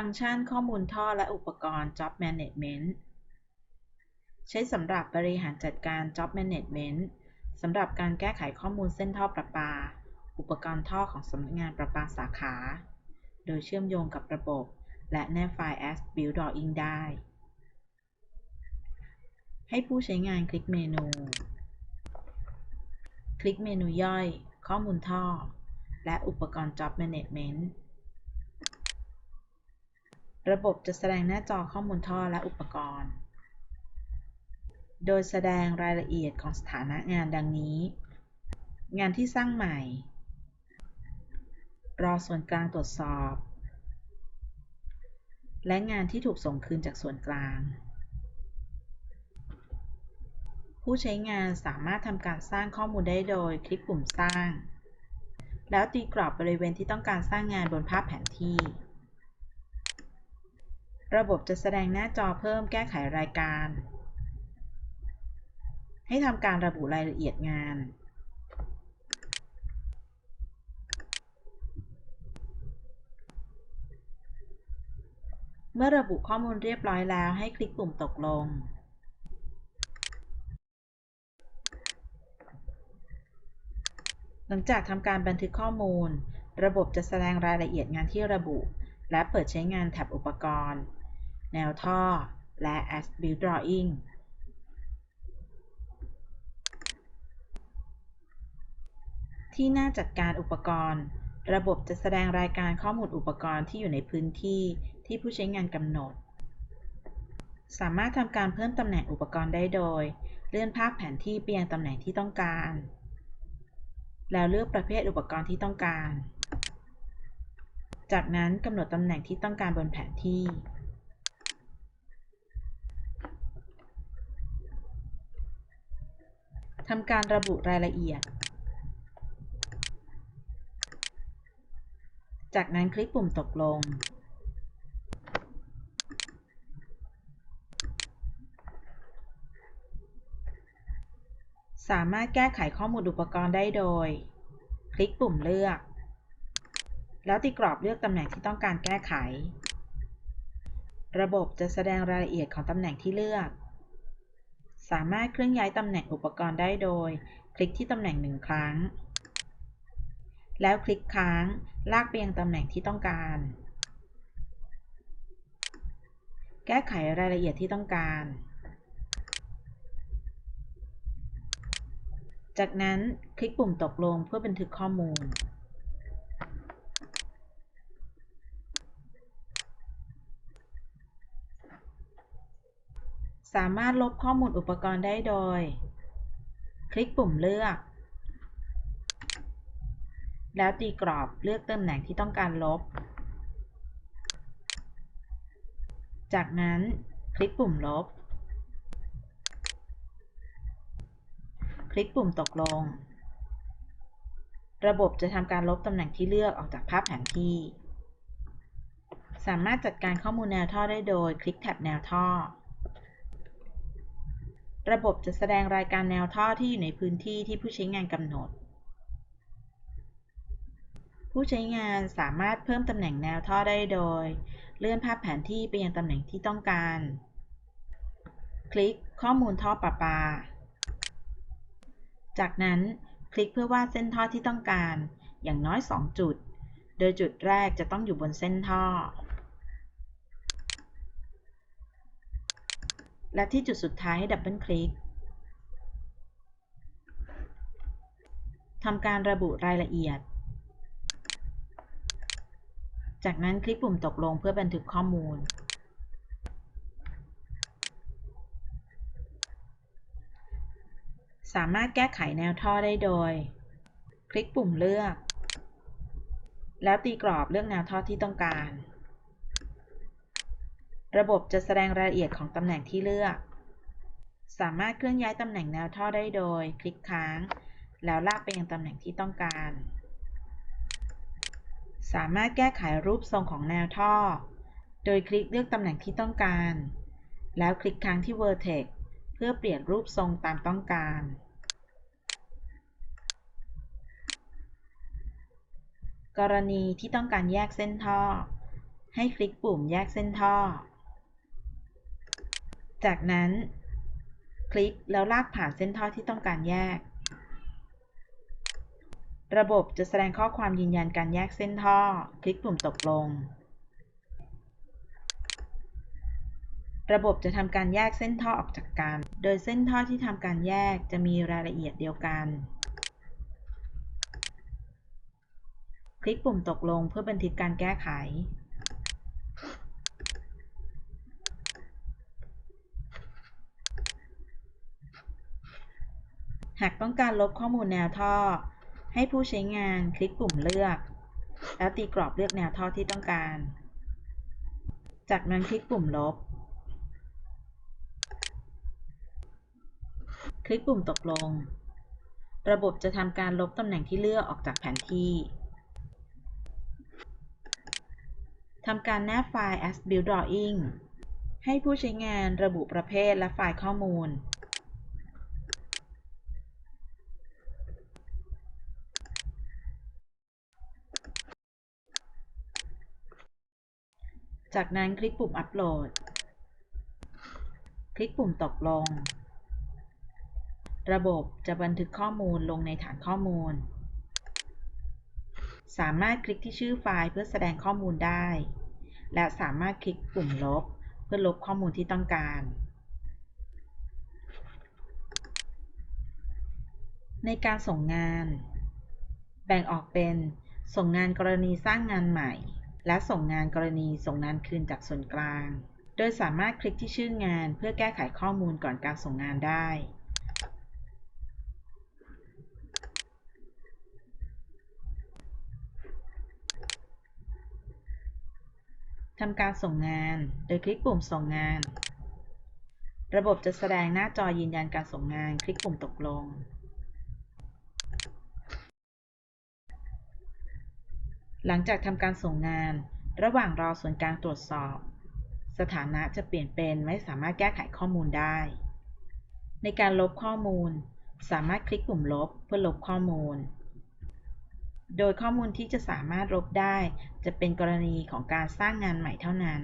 ฟังก์ชันข้อมูลท่อและอุปกรณ์ Job Management ใช้สำหรับบริหารจัดการ Job Management สำหรับการแก้ไขข้อมูลเส้นท่อประปา อุปกรณ์ท่อของสำนักงานประปาสาขา โดยเชื่อมโยงกับระบบ และแนบไฟล์ as built drawing ได้ ให้ผู้ใช้งานคลิกเมนู คลิกเมนูย่อย ข้อมูลท่อ และอุปกรณ์ Job Management ระบบจะแสดงหน้าจอข้อมูลท่อและอุปกรณ์ โดยแสดงรายละเอียดของสถานะงานดังนี้ งานที่สร้างใหม่ รอส่วนกลางตรวจสอบ และงานที่ถูกส่งคืนจากส่วนกลาง ผู้ใช้งานสามารถทำการสร้างข้อมูลได้โดยคลิกปุ่มสร้าง แล้วตีกรอบบริเวณที่ต้องการสร้างงานบนภาพแผนที่ ระบบจะแสดงหน้าจอเพิ่มแก้ไขรายการ ให้ทำการระบุรายละเอียดงาน เมื่อระบุข้อมูลเรียบร้อยแล้วให้คลิกปุ่มตกลงหลังจากทำการบันทึกข้อมูล ระบบจะแสดงรายละเอียดงานที่ระบุ และเปิดใช้งานแท็บอุปกรณ์ แนวท่อ และ as built drawing ที่หน้าจัดการอุปกรณ์ ระบบจะแสดงรายการข้อมูลอุปกรณ์ที่อยู่ในพื้นที่ที่ผู้ใช้งานกำหนด สามารถทำการเพิ่มตำแหน่งอุปกรณ์ได้โดย เลื่อนภาพแผนที่ไปยังตำแหน่งที่ต้องการ แล้วเลือกประเภทอุปกรณ์ที่ต้องการ จากนั้นกำหนดตำแหน่งที่ต้องการบนแผนที่ ทำการระบุรายละเอียด จากนั้นคลิกปุ่มตกลง สามารถแก้ไขข้อมูลอุปกรณ์ได้โดย คลิกปุ่มเลือก แล้วตีกรอบเลือกตำแหน่งที่ต้องการแก้ไข ระบบจะแสดงรายละเอียดของตำแหน่งที่เลือก สามารถเคลื่อนย้ายตำแหน่งอุปกรณ์ได้โดย คลิกที่ตำแหน่งหนึ่งครั้ง แล้วคลิกค้าง ลากไปยังตำแหน่งที่ต้องการ แก้ไขรายละเอียดที่ต้องการ จากนั้นคลิกปุ่มตกลงเพื่อบันทึกข้อมูล สามารถลบข้อมูลอุปกรณ์ได้โดย คลิกปุ่มเลือก แล้วตีกรอบเลือกตำแหน่งที่ต้องการลบ จากนั้นคลิกปุ่มลบ คลิกปุ่มตกลง ระบบจะทำการลบตำแหน่งที่เลือกออกจากภาพแผนที่ สามารถจัดการข้อมูลแนวท่อได้โดยคลิกแท็บแนวท่อ ระบบจะแสดงรายการแนวท่อที่อยู่ในพื้นที่ที่ผู้ใช้งานกำหนด ผู้ใช้งานสามารถเพิ่มตำแหน่งแนวท่อได้โดย เลื่อนภาพแผนที่ไปยังตำแหน่งที่ต้องการ คลิกข้อมูลท่อประปา จากนั้นคลิกเพื่อวาดเส้นท่อที่ต้องการ อย่างน้อย 2 จุด โดยจุดแรกจะต้องอยู่บนเส้นท่อ และที่จุดสุดท้ายให้ดับเบิลคลิกทำการระบุรายละเอียด จากนั้นคลิกปุ่มตกลงเพื่อบันทึกข้อมูล สามารถแก้ไขแนวท่อได้โดย คลิกปุ่มเลือก แล้วตีกรอบเลือกแนวท่อที่ต้องการ ระบบจะแสดงรายละเอียดของตำแหน่งที่เลือก สามารถเคลื่อนย้ายตำแหน่งแนวท่อได้โดย คลิกค้าง แล้วลากไปยังตำแหน่งที่ต้องการ สามารถแก้ไขรูปทรงของแนวท่อ โดยคลิกเลือกตำแหน่งที่ต้องการ แล้วคลิกค้างที่ Vertex เพื่อเปลี่ยนรูปทรงตามต้องการกรณีที่ต้องการแยกเส้นท่อ ให้คลิกปุ่มแยกเส้นท่อ จากนั้น คลิกแล้วลากผ่านเส้นท่อที่ต้องการแยก ระบบจะแสดงข้อความยืนยันการแยกเส้นท่อ คลิกปุ่มตกลง ระบบจะทำการแยกเส้นท่อออกจากกัน โดยเส้นท่อที่ทำการแยกจะมีรายละเอียดเดียวกัน คลิกปุ่มตกลงเพื่อบันทึกการแก้ไข หากต้องการลบข้อมูลแนวท่อ ให้ผู้ใช้งานคลิกปุ่มเลือก แล้วตีกรอบเลือกแนวท่อที่ต้องการ จากนั้นคลิกปุ่มลบ คลิกปุ่มตกลง ระบบจะทำการลบตำแหน่งที่เลือกออกจากแผนที่ทำการแนบไฟล์ as build drawing ให้ผู้ใช้งานระบุประเภทและไฟล์ข้อมูล จากนั้นคลิกปุ่มอัปโหลด คลิกปุ่มตกลง ระบบจะบันทึกข้อมูลลงในฐานข้อมูล สามารถคลิกที่ชื่อไฟล์เพื่อแสดงข้อมูลได้ และสามารถคลิกปุ่มลบ เพื่อลบข้อมูลที่ต้องการในการส่งงาน แบ่งออกเป็น ส่งงานกรณีสร้างงานใหม่ และส่งงานกรณีส่งงานคืนจากส่วนกลาง โดยสามารถคลิกที่ชื่องานเพื่อแก้ไขข้อมูลก่อนการส่งงานได้ทำการส่งงาน โดยคลิกปุ่มส่งงาน ระบบจะแสดงหน้าจอยืนยันการส่งงาน คลิกปุ่มตกลง หลังจากทำการส่งงาน ระหว่างรอส่วนกลางตรวจสอบ สถานะจะเปลี่ยนเป็นไม่สามารถแก้ไขข้อมูลได้ ในการลบข้อมูล สามารถคลิกปุ่มลบเพื่อลบข้อมูล โดยข้อมูลที่จะสามารถลบได้ จะเป็นกรณีของการสร้างงานใหม่เท่านั้น